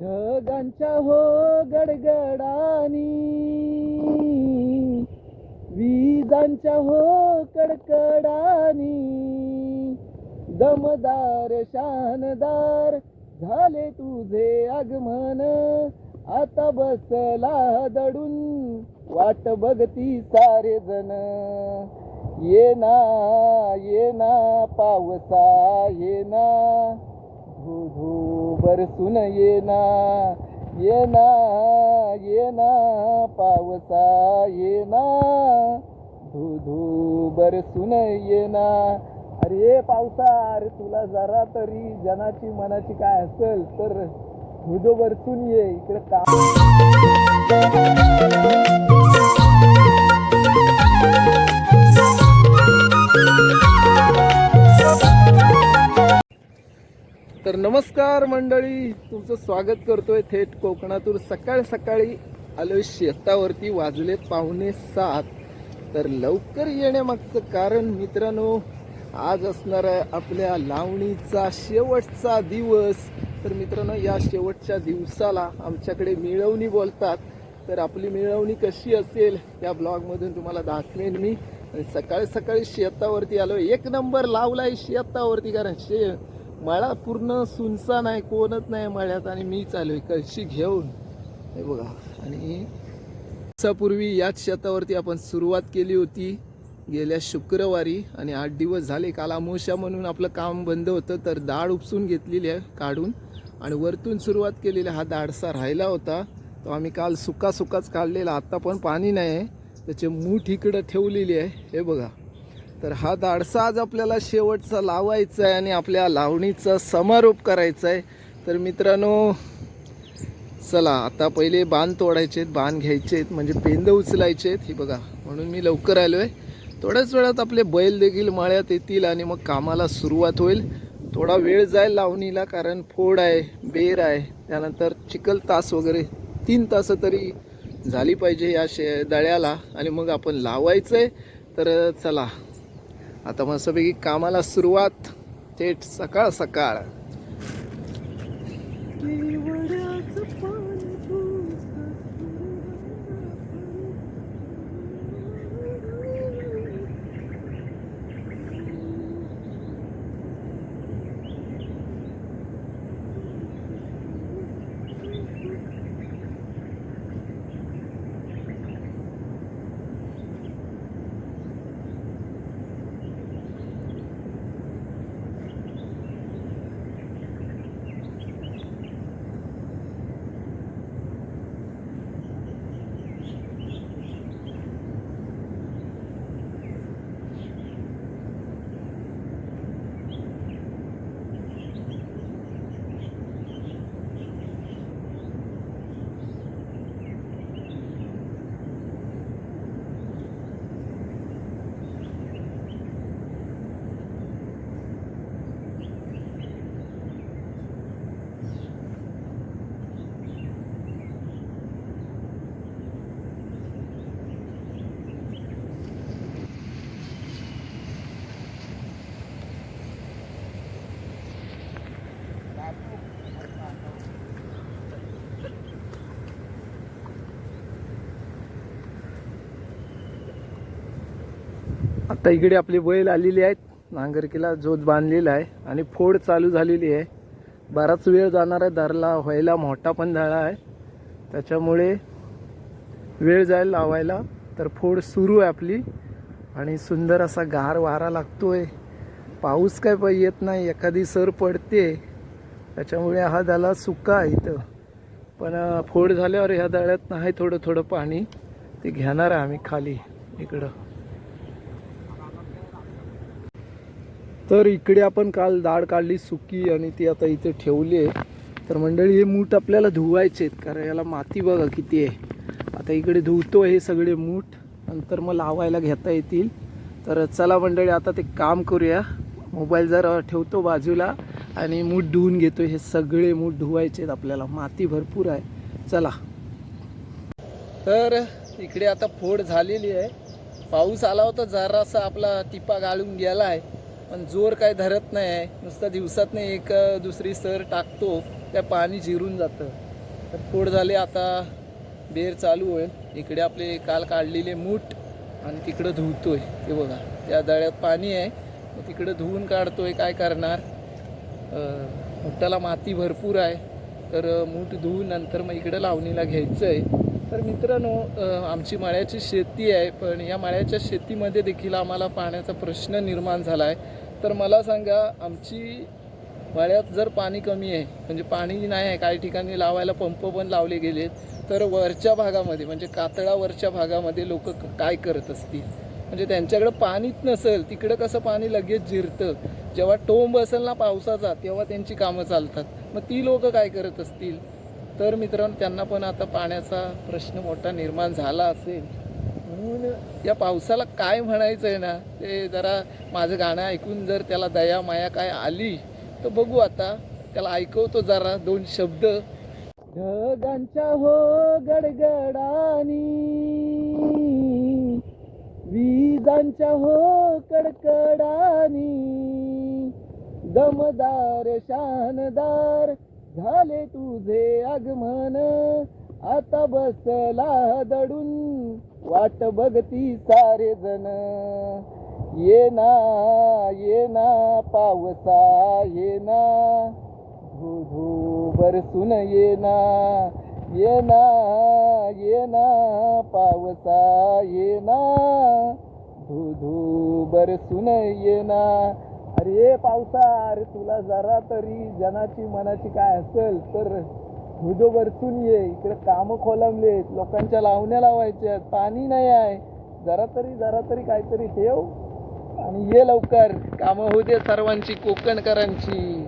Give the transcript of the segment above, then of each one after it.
ढगांच्या हो गडगडानी विजांच्या हो कडकडानी दमदार शानदार झाले तुझे आगमन. आता बसला दडून वाट बघती सारे जण. ये ना ये ना पावसा ये ना. भू भू बरसून ये ना ये ना ये ना पावसा ये ना धू धू बरसून ये ना अरे पावसा अरे तुला जरा तरी जनाची मनाची काय असेल तर धुधो बरसून ये. इकडे का तर नमस्कार मंडळी तुमचं स्वागत करतोय थेट कोकणातून. सकाळ सकाळी आलोय शेतावरती वाजलेत पाहुणे सात. तर लवकर येण्यामागचं कारण मित्रांनो आज असणार आहे आपल्या लावणीचा शेवटचा दिवस. तर मित्रांनो या शेवटच्या दिवसाला आमच्याकडे मिळवणी बोलतात. तर आपली मिळवणी कशी असेल या ब्लॉगमधून तुम्हाला दाखवेन मी. आणि सकाळी सकाळी शेतावरती आलो एक नंबर लावलाय शेतावरती कारण शे मळा पूर्ण सुनसान आहे कोणच नाही मळ्यात आणि मी चालू आहे कळशी घेऊन. हे बघा. आणि दिवसापूर्वी याच शेतावरती आपण सुरुवात केली होती गेल्या शुक्रवारी. आणि आठ दिवस झाले काल अमोशा म्हणून आपलं काम बंद होतं तर दाढ उपसून घेतलेली आहे काढून. आणि वरतून सुरुवात केलेली हा दाडसा राहिला होता. तो आम्ही काल सुका सुकाच काढलेला. आत्ता पण पाणी नाही आहे त्याचे मूठ इकडं ठेवलेली आहे. हे बघा. तर हा दाडसा आज आपल्याला शेवटचा लावायचा आहे आणि आपल्या लावणीचा समारोप करायचा आहे तर मित्रांनो चला आता पहिले बाण तोडायचे आहेत बाण घ्यायचे आहेत म्हणजे पेंद उचलायचे आहेत ही बघा म्हणून मी लवकर आलो आहे थोड्याच वेळात आपले बैल देखील मळ्यात येतील आणि मग कामाला सुरुवात होईल. थोडा वेळ जाईल लावणीला कारण फोड आहे बेर आहे. त्यानंतर चिखल तास वगैरे तीन तास तरी झाली पाहिजे या शे दळ्याला. आणि मग आपण लावायचं आहे तर चला आता मस्तपैकी कामाला सुरुवात थेट सकाळ सकाळ. आता इकडे आपले बैल आलेले आहेत. नांगरकीला जोत बांधलेला आहे आणि फोड चालू झालेली आहे. बराच वेळ जाणार आहे. दरला व्हायला मोठा पण झाला आहे. त्याच्यामुळे वेळ जाईल लावायला. तर फोड सुरू आहे आपली. आणि सुंदर असा गार वारा लागतोय. पाऊस काय पण येत नाही. एखादी सर पडते. त्याच्यामुळे हा दाला सुका आहे इथं. पण फोड झाल्यावर ह्या दळ्यात आहे थोडं थोडं पाणी. ते घेणार आहे आम्ही खाली इकडं. तर इकडे आपण काल दाढ काढली सुकी आणि ती आता इथे ठेवली आहे. तर मंडळी हे मूठ आपल्याला धुवायचे आहेत कारण याला माती बघा किती आहे. आता इकडे धुवतो हे सगळे मूठ नंतर मग लावायला घेता येतील. तर चला मंडळी आता ते काम करूया. मोबाईल जरा ठेवतो बाजूला आणि मूठ धुवून घेतो हे सगळे मूठ धुवायचे आहेत आपल्याला. माती भरपूर आहे. चला. तर इकडे आता फोड झालेली आहे. पाऊस आला होता जरासा आपला टिपा गाळून गेला आहे पण जोर काय धरत नाही. आहे नुसता दिवसात एक दुसरी सर टाकतो त्या पाणी जिरून जातं. तर फोड झाले आता बेर चालू होईल. इकडे आपले काल काढलेले मूठ आणि तिकडं धुवतोय ते बघा त्या दळ्यात पाणी आहे. मग तिकडं धुवून काढतोय काय करणार? मुठाला माती भरपूर आहे. तर मूठ धुवून नंतर मग इकडं लावणीला घ्यायचं आहे तर मित्रांनो आमची मळ्याची शेती आहे पण या मळ्याच्या शेतीमध्ये देखील आम्हाला पाण्याचा प्रश्न निर्माण झाला आहे तर मला सांगा आमची मळ्यात जर पाणी कमी आहे म्हणजे पाणी नाही आहे काही ठिकाणी लावायला पंप पण लावले गेलेत तर वरच्या भागामध्ये म्हणजे कातळावरच्या भागामध्ये लोक काय करत असतील? म्हणजे त्यांच्याकडं पाणीच नसेल तिकडं कसं पाणी लगेच जिरतं? जेव्हा टोंब असेल ना पावसाचा तेव्हा त्यांची कामं चालतात. मग ती लोक काय करत असतील? तर मित्रांनो त्यांना पण आता पाण्याचा प्रश्न मोठा निर्माण झाला असेल. म्हणून या पावसाला काय म्हणायचं आहे ना ते जरा माझं गाणं ऐकून जर त्याला दया माया काय आली तर बघू आता. त्याला ऐकवतो जरा दोन शब्द. ढगांच्या हो गडगडानी विजांच्या हो कडकडानी दमदार शानदार झाले तुझे आगमन. आता बसला दडून वाट बघती सारे जण. ये ना ये ना पावसा ये ना. धू धू बरसून ये ना ये ना ये ना पावसा ये ना. धू धू बरसून ये ना. अरे पावसा अरे तुला जरा तरी जनाची मनाची काय असेल तर धुदो वरतून ये. इकडे कामं खोलमलेत लोकांच्या लावण्या लावायच्या पाणी नाही आहे. जरा तरी जरा तरी काहीतरी ठेव आणि ये लवकर. कामं होऊ दे सर्वांची कोकणकरांची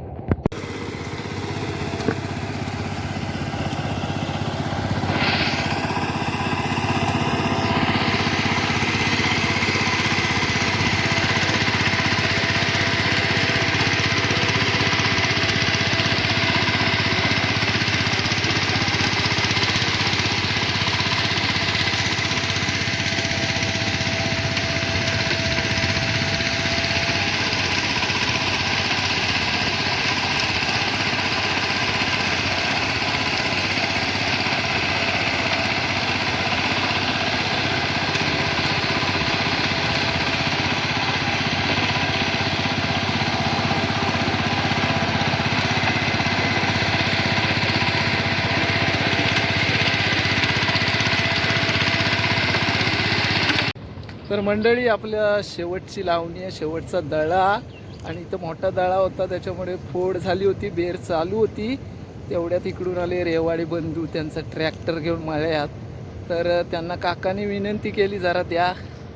तर मंडळी आपल्या शेवटची लावणी आहे शेवटचा दळा. आणि इथं मोठा दळा होता त्याच्यामुळे फोड झाली होती बेर चालू होती. तेवढ्यात इकडून आले रेवाडी बंधू त्यांचा ट्रॅक्टर घेऊन मळ्यात. तर त्यांना काकाने विनंती केली जरा द्या.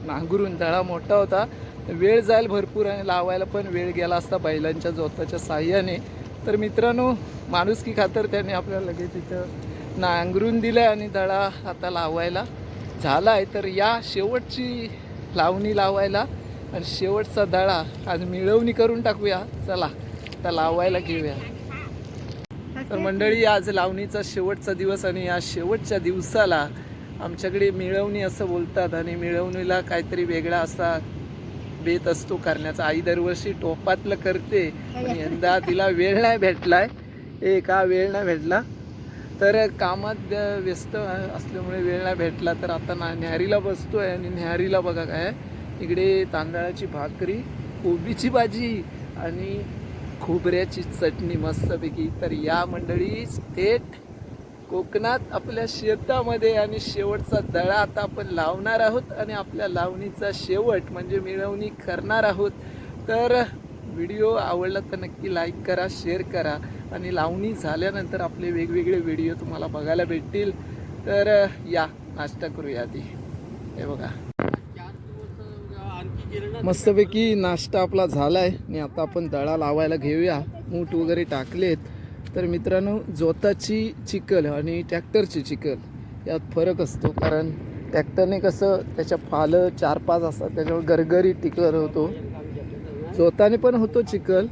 नांगरून दळा मोठा होता. वेळ जाईल भरपूर आणि लावायला पण वेळ गेला असता बैलांच्या जोताच्या साह्याने. तर मित्रांनो माणुसकी खातर त्याने आपल्याला लगेच इथं नांगरून दिलं आणि दळा आता लावायला झाला आहे तर या शेवटची लावणी लावायला आणि शेवटचा दळा आज मिळवणी करून टाकूया. चला आता लावायला घेऊया. तर मंडळी आज लावणीचा शेवटचा दिवस आणि या शेवटच्या दिवसाला आमच्याकडे मिळवणी असं बोलतात आणि मिळवणीला काहीतरी वेगळा असा बेत असतो करण्याचा. आई दरवर्षी टोपातलं करते पण यंदा तिला वेळ नाही भेटलाय. ए का वेळ नाही भेटला? तर कामात व्यस्त असल्यामुळे वेळ नाही भेटला. तर आता ना न्याहारीला आहे आणि न्याहारीला बघा काय. इकडे तांदळाची भाकरी कोबीची भाजी आणि खोबऱ्याची चटणी मस्तपैकी. तर या मंडळी थेट कोकणात आपल्या शेतामध्ये आणि शेवटचा दळा आता आपण लावणार आहोत आणि आपल्या लावणीचा शेवट म्हणजे मिळवणी करणार आहोत. तर व्हिडिओ आवडला तर नक्की लाईक करा शेअर करा. आणि लावणी झाल्यानंतर आपले वेगवेगळे व्हिडिओ तुम्हाला बघायला भेटतील. तर या. नाश्ता करूया आधी. हे बघा. मस्तपैकी नाश्ता आपला झाला आहे आणि आता आपण दळा लावायला घेऊया. मूठ वगैरे टाकलेत. तर मित्रांनो जोताची चिकल आणि ट्रॅक्टरची चिकल यात फरक असतो. कारण ट्रॅक्टरने कसं त्याच्या फालं चार पाच असतात. त्याच्यावर गरगरी टिकल होतो. जोताने पण होतो चिकल.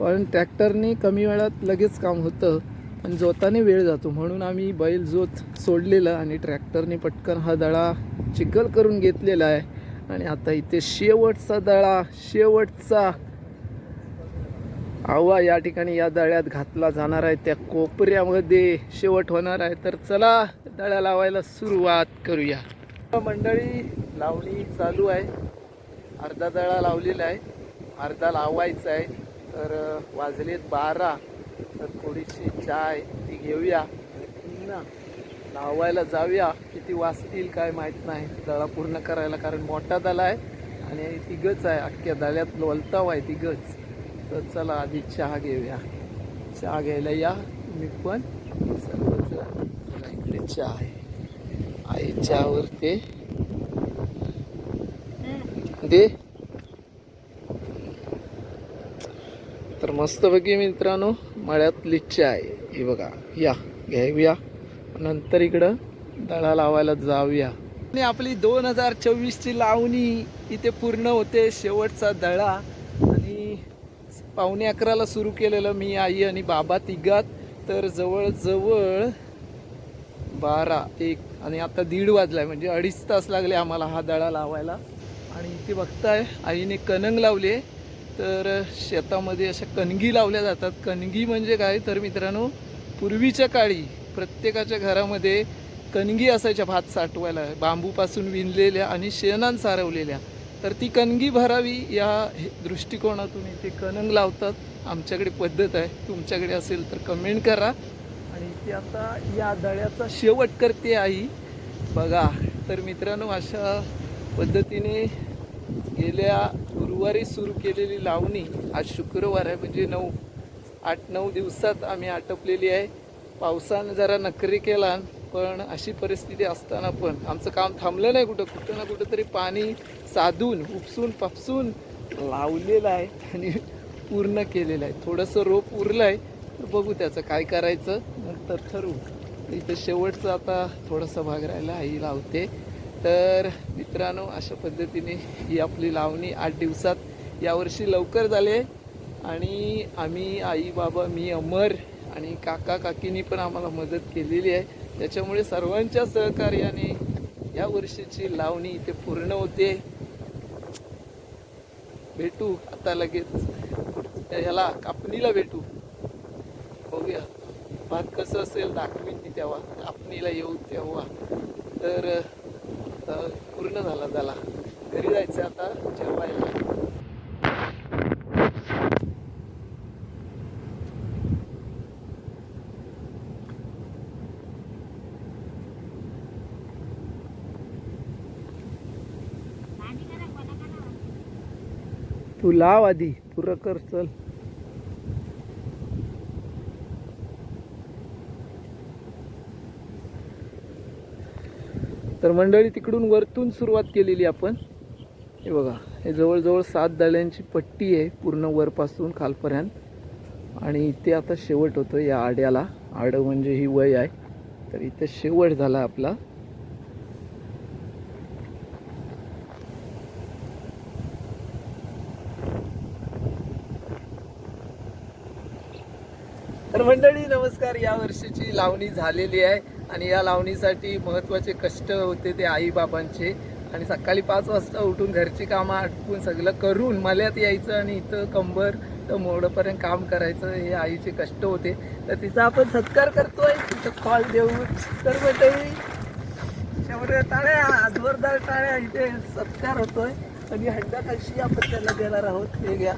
पण ट्रॅक्टरने कमी वेळात लगेच काम होतं पण जोताने वेळ जातो. म्हणून आम्ही बैल जोत सोडलेलं आणि ट्रॅक्टरने पटकन हा दळा चिखल करून घेतलेला आहे. आणि आता इथे शेवटचा दळा शेवटचा. आवा या ठिकाणी या दळ्यात घातला जाणार आहे त्या कोपऱ्यामध्ये. शेवट होणार आहे तर चला दळ्या लावायला सुरुवात करूया. मंडळी लावणी चालू आहे. अर्धा दळा लावलेला आहे. अर्धा लावायचा आहे. तर वाजलेत बारा. तर थोडीशी चाय ती घेऊया आणि पुन्हा लावायला जाऊया. किती वाजतील काय माहीत नाही. दळा पूर्ण करायला कारण मोठा दला आहे आणि तिघच आहे. अख्ख्या दळ्यात लोलताव आहे तिघच तर चला आधी चहा घेऊया. चहा घ्यायला या तुम्ही पण. सर्वच इकडे चहा आहे. आहे चहावर ते दे. तर मस्तपैकी मित्रांनो मळ्यातली चहा आहे ही बघा या घेऊया नंतर इकडं दळा लावायला जाऊया. आणि आपली दोन हजार चोवीसची लावणी इथे पूर्ण होते शेवटचा दळा. आणि पावणे अकराला सुरू केलेलं मी आई आणि बाबा तिघात. तर जवळजवळ बारा एक आणि आता दीड वाजलाय म्हणजे अडीच तास लागले आम्हाला हा दळा लावायला. आणि इथे बघताय आईने कनंग लावले तर शेतामध्ये अशा कणगी लावल्या जातात. कणगी म्हणजे काय? तर मित्रांनो पूर्वीच्या काळी प्रत्येकाच्या घरामध्ये कणगी असायच्या भात साठवायला. बांबूपासून विणलेल्या आणि शेणान सारवलेल्या. तर ती कणगी भरावी या हे- दृष्टिकोनातून इथे कणंग लावतात. आमच्याकडे पद्धत आहे. तुमच्याकडे असेल तर कमेंट करा. आणि ती आता या दळ्याचा शेवट करते आई. बघा तर मित्रांनो अशा पद्धतीने गेल्या गुरुवारी सुरू केलेली लावणी आज शुक्रवार आहे म्हणजे नऊ आठ नऊ दिवसात आम्ही आटपलेली आहे. पावसानं जरा नखरी केला पण अशी परिस्थिती असताना पण आमचं काम थांबलं नाही कुठं कुठं ना कुठं तरी पाणी साधून उपसून पापसून लावलेलं आहे आणि पूर्ण केलेलं आहे. थोडंसं रोप उरलं आहे तर बघू त्याचं काय करायचं. नंतर ठरवू. इथं शेवटचं आता थोडासा भाग राहिला आई लावते. तर मित्रांनो अशा पद्धतीने ही आपली लावणी आठ दिवसात यावर्षी लवकर झाले आणि आम्ही आई बाबा मी अमर आणि काका काकीनी पण आम्हाला मदत केलेली आहे. त्याच्यामुळे सर्वांच्या सहकार्याने या वर्षीची लावणी इथे पूर्ण होते. भेटू आता लगेच. ह्याला कापणीला भेटू. बघूया. भात कसं असेल दाखवीन मी तेव्हा. कापणीला येऊ तेव्हा. तर पूर्ण झाला झाला घरी जायचं आता जेवायला. तू लाव आधी पुरं कर चल. तर मंडळी तिकडून वरतून सुरुवात केलेली आपण. हे बघा हे जवळजवळ सात दळ्यांची पट्टी आहे पूर्ण वरपासून खालपर्यंत. आणि इथे आता शेवट होतो या आड्याला. आडं म्हणजे ही वय आहे. तर इथे शेवट झाला आपला. तर मंडळी नमस्कार. या वर्षीची लावणी झालेली आहे. आणि या लावणीसाठी महत्त्वाचे कष्ट होते ते आईबाबांचे. आणि सकाळी पाच वाजता उठून घरची कामं आटपून सगळं करून मल्यात यायचं आणि इथं कंबर तर मोडपर्यंत काम करायचं हे आईचे कष्ट होते. तर तिचा आपण सत्कार करतोय. तिथं कॉल देऊन तर मंडळी टाळ्या जोरदार टाळ्या इथे सत्कार होतोय. आणि हंडा कशी आपण त्याला देणार आहोत. हे घ्या.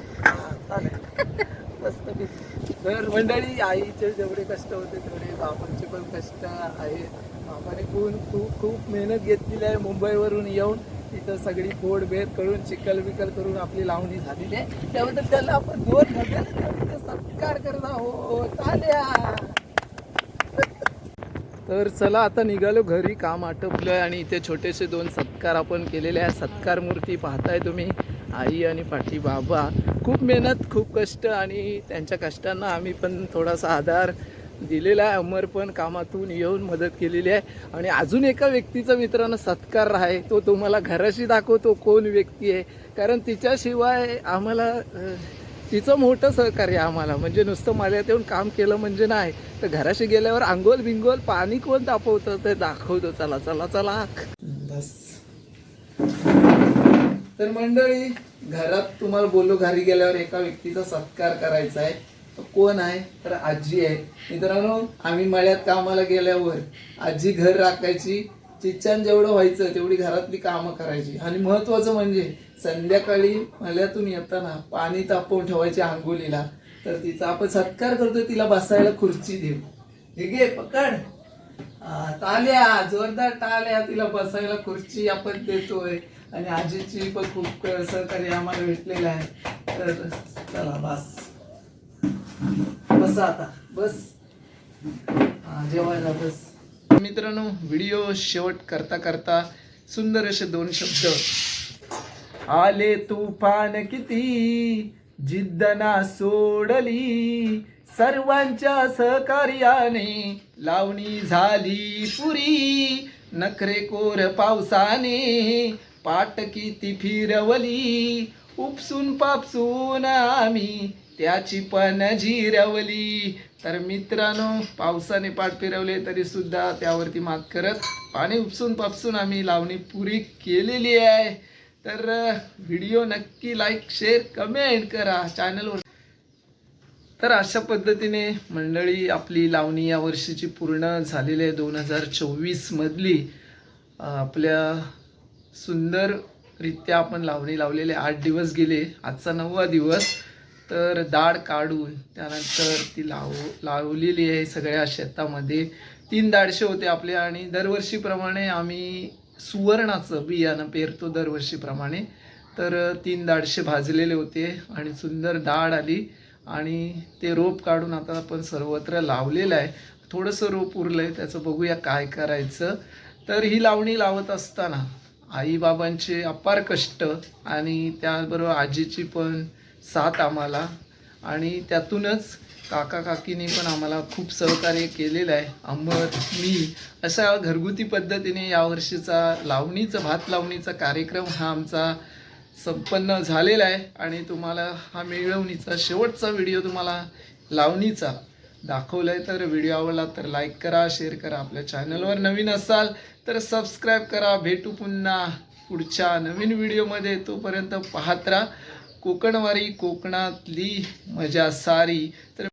चालेल. मस्त तर मंडळी आईचे जेवढे कष्ट होते तेवढे बाबांचे पण कष्ट आहे बाबाने पण खूप खूप मेहनत घेतलेली आहे मुंबईवरून येऊन. तिथं सगळी फोड बेर करून चिकल बिकल करून आपली लावणी झालेली आहे. त्याबद्दल त्याला आपण दोन हजार सत्कार करत आहोत. आल्या! तर चला आता निघालो घरी. काम आटपलं आणि इथे छोटेसे दोन सत्कार आपण केलेले आहे सत्कार मूर्ती पाहताय तुम्ही. आई आणि पाठी बाबा खूप मेहनत खूप कष्ट आणि त्यांच्या कष्टांना आम्ही पण थोडासा आधार दिलेला आहे. अमर पण कामातून येऊन मदत केलेली आहे. आणि अजून एका व्यक्तीचा मित्रांनो सत्कार आहे. तो तुम्हाला घराशी दाखवतो कोण व्यक्ती आहे. कारण तिच्याशिवाय आम्हाला तिचं मोठं सहकार्य आम्हाला. म्हणजे नुसतं माल्यात येऊन काम केलं म्हणजे नाही. तर घराशी गेल्यावर आंघोल बिंगोल पाणी कोण तापवतं ते दाखवतो. चला चला चला. बस. तर मंडळी घरात तुम्हाला बोललो घरी गेल्यावर एका व्यक्तीचा सत्कार करायचा आहे. तो कोण आहे? तर आजी आहे. मित्रांनो आम्ही मळ्यात कामाला गेल्यावर आजी घर राखायची चिच्छान जेवढं व्हायचं तेवढी घरातली कामं करायची. आणि महत्वाचं म्हणजे संध्याकाळी मळ्यातून येताना पाणी तापवून ठेवायची आंघोलीला तर तिचा आपण सत्कार करतोय तिला बसायला खुर्ची देऊ. ठीक आहे पकड. आ, जोरदार टाळ्या तिला बसायला खुर्ची आपण देतोय. आणि आजीची पण खूप सहकार्य आम्हाला भेटलेलं आहे. तर चला बस. बस आता. बस. जेवायला बस. मित्रांनो व्हिडिओ शेवट करता करता सुंदर असे दोन शब्द. आले तुफान किती? जिद्द ना सोडली. सर्वांच्या सहकार्याने लावणी झाली पुरी. नखरेकोर पावसाने पाटकी ती फिरवली. उपसून पापसून आम्ही त्याची पण झिरवली. तर मित्रांनो पावसाने पाठ फिरवले तरी सुद्धा त्यावरती मात करत पाणी उपसून पापसून आम्ही लावणी पुरी केलेली आहे. तर व्हिडिओ नक्की लाईक शेअर कमेंट करा. चॅनलवर तर अशा पद्धतीने मंडळी आपली लावणी या वर्षीची पूर्ण झालेली आहे दोन हजार चोवीसमधली आपल्या सुंदररित्या आपण लावणी लावलेले आठ दिवस गेले आजचा नववा दिवस. तर डाळ काढून त्यानंतर ती लाव लावलेली आहे सगळ्या शेतामध्ये. तीन दाडशे होते आपले आणि दरवर्षीप्रमाणे आम्ही सुवर्णाचं बियाणं पेरतो दरवर्षीप्रमाणे. तर तीन दाडशे भाजलेले होते आणि सुंदर डाळ आली आणि ते रोप काढून आता आपण सर्वत्र लावलेलं आहे. थोडंसं रोप उरलं आहे त्याचं बघूया काय करायचं. तर ही लावणी लावत असताना आईबाबांचे अपार कष्ट आणि त्याचबरोबर आजीची पण साथ आम्हाला. आणि त्यातूनच काका काकीने पण आम्हाला खूप सहकार्य केलेलं आहे. आंबट मी अशा घरगुती पद्धतीने यावर्षीचा लावणीचा भात लावणीचा कार्यक्रम हा आमचा संपन्न झालेला आहे. आणि तुम्हाला हा मिळवणीचा शेवटचा व्हिडिओ तुम्हाला लावणीचा दाखवलंय आहे तर व्हिडिओ आवडला तर लाईक करा शेअर करा. आपल्या चॅनलवर नवीन असाल तर सबस्क्राईब करा. भेटू पुन्हा पुढच्या नवीन व्हिडिओमध्ये तोपर्यंत पाहत राहा. कोकणवारी कोकणातली मजा सारी. तर